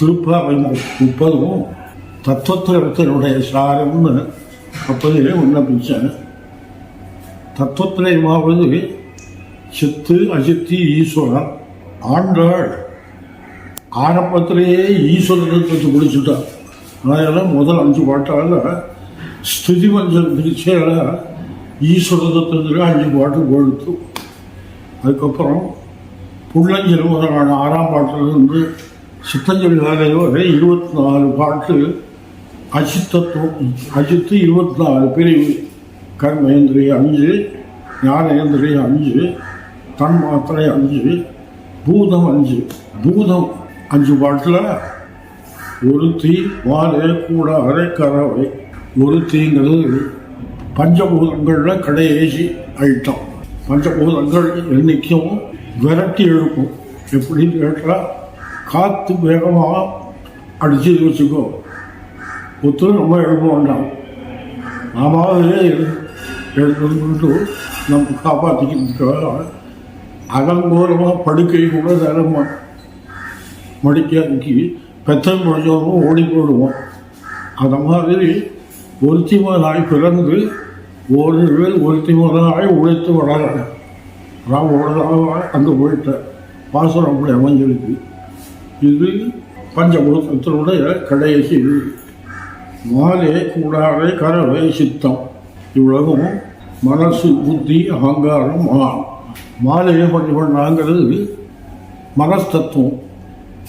திருப்பாவை முப்பதும் தத்துவத்திரத்தினுடைய சாரம்னு அப்போதே விண்ணப்பிச்சேன் தத்துவத்திரயமாவது சித்து அசித்தி ஈஸ்வரன் ஆண்டாள். ஆரம்பத்திலேயே ஈஸ்வரனை பற்றி பிடிச்சிட்டான் அதனால் முதல் அஞ்சு பாட்டால் ஸ்துதி மஞ்சள் பிரிச்சையில் ஈஸ்வரதத்துக்கு அஞ்சு பாட்டு கொடுத்து அதுக்கப்புறம் புள்ளஞ்சல் முதலான ஆறாம் பாட்டிலிருந்து சித்தஞ்சல் வேலை இருபத்தி நாலு பாட்டு அசித்தத்துவம் அஜித்து இருபத்தி நாலு பிரிவு கர்மேந்திரிய அஞ்சு ஞானேந்திரிய அஞ்சு தன் மாத்திரை அஞ்சு பூதம் அஞ்சு. பூதம் அஞ்சு பாட்டில் ஒருத்தி வாழை கூடாரை கறவை ஒருத்திங்கிறது பஞ்சபூதங்களில் கடையேசி ஐட்டம் பஞ்சபூதங்கள் என்னைக்கும் விரட்டி எழுப்பும். எப்படின்னு கேட்டால் காற்று வேகமாக அடித்து வச்சுக்கோ. ஒத்து நம்ம எழுப்ப வேண்டாம் நாமாவே எடுத்து நம்ம காப்பாற்றிக்கிட்டு அகங்கோரமாக படுக்கை கூட நேரமாக மடிக்காக்கி பெத்தல் முடிஞ்சவரும் ஓடி போடுவோம் அந்த மாதிரி ஒருத்தி மகனாய் பிறந்து ஒரு பேர் ஒருத்தி மகனாய் உழைத்து வளர்கிறேன் நான் உடலாக அங்கே போயிட்டேன். பாசனம் அப்படி அமைஞ்சிருக்கு. இது பஞ்சபூதத்தினுடைய கடைசி மாலே கூடாரே கரவை சித்தம். இவ்வளவும் மனசு புத்தி அகங்காரம் மா மாலையை பண்ணி பண்ணாங்கிறது மனஸ்தத்துவம்.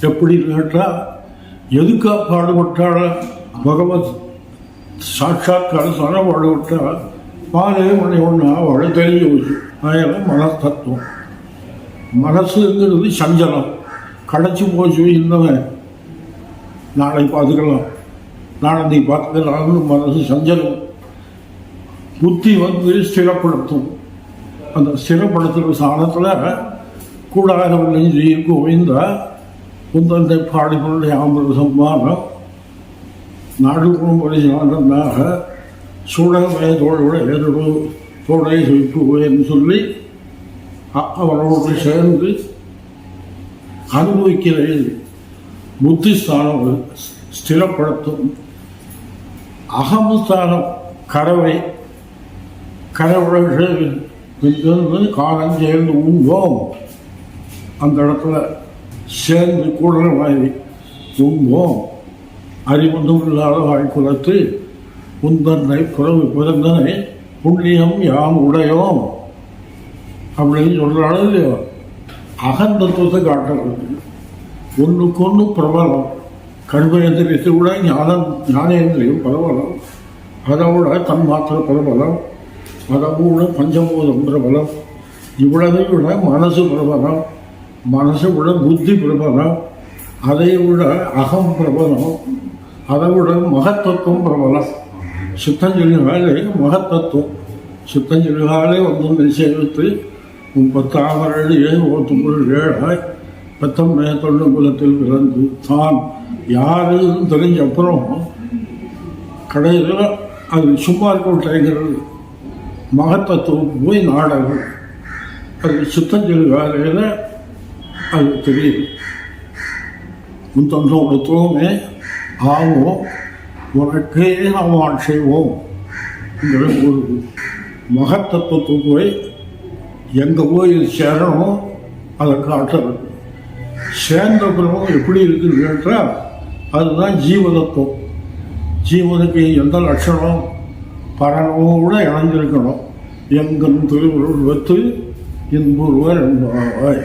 எப்படி கேட்டால் எதுக்காக பாடுபட்டாள்? பகவத் சாட்சாத்கார சொன்ன பாடுபட்டால் மாலையை பண்ணி ஒன்றா அவளை தெரிஞ்சு வச்சு அதனால் மனஸ்தத்துவம். மனசுங்கிறது சஞ்சலம். கடைச்சி போச்சு இருந்தவன் நாளை பார்த்துக்கலாம். நாளை பார்த்துக்கலாம்னு மனசு சஞ்சலம். புத்தி வந்து ஸ்திரப்படுத்தும். அந்த ஸ்திரப்படுத்துகிற சாணத்தில் கூடாரவில்லை செய்யும் கோவிந்தா குந்தந்தை பாடிகளுடைய ஆம்பது சம்மானம் நாடு குடும்பமாக சூழகமய தோழோட ஏதோ தோழை வைப்புவேன்னு சொல்லி அவரோடு சேர்ந்து அனுபவிக்கிறது புத்திஸ்தானம் ஸ்திரப்படுத்தும் அகமஸ்தானம் கறவை கரவுழல் காலம் சேர்ந்து உண்போம். அந்த இடத்துல சேர்ந்து கூட மாதிரி உண்போம் அறிமுகம் இல்லாத வாய்ப்புலத்து உந்தன்னை குறவு பிறந்தனை புண்ணியம் யாம் உடையோம். அப்படின்னு சொல்கிறாலும் இல்லையோ? அகந்தத்துவத்தை காட்டுறது ஒன்றுக்கு ஒன்று பிரபலம். கர்மேந்திரியத்தை விட ஞானம் ஞானேந்திரியம் பிரபலம். அதை விட தன்மாத்திர பிரபலம். அதை விட பஞ்சபூதம் பிரபலம். இவ்வளவை விட மனசு பிரபலம். மனசை விட புத்தி பிரபலம். அதை விட அகம் பிரபலம். அதை விட மகத்தத்துவம் பிரபலம் சித்தஞ்சொலிகாலே மகத்தத்துவம் சித்தஞ்சொலிகாலே வந்து சேவித்து முப்பத்தாமரடி ஓத்துக்குள் ஏழாய் பத்தொன்பது தொண்டு குலத்தில் பிறந்து தான் யாருன்னு தெரிஞ்ச அப்புறம் கடையில் அது சும்மா இருக்கட்டைங்கிறது மகத்தத்துவம் போய் நாடகம் அது சித்தஞ்சொலி வேலையில் அது தெரியுது. முத்தந்தோட தூமே ஆவோம் உனக்கே நாம் செய்வோம். ஒரு மகத்தத்துவத்துக்கு போய் எங்கே போய் சேரணும் அதை காட்டுறது. சேர்ந்த பிறகு எப்படி இருக்குது கேட்டால் அதுதான் ஜீவதத்துவம். ஜீவனுக்கு எந்த லட்சணம்? பரணமும் கூட இணைஞ்சிருக்கணும். எங்கும் திருவுருள் வைத்து இன்புருவர் என்பாய்.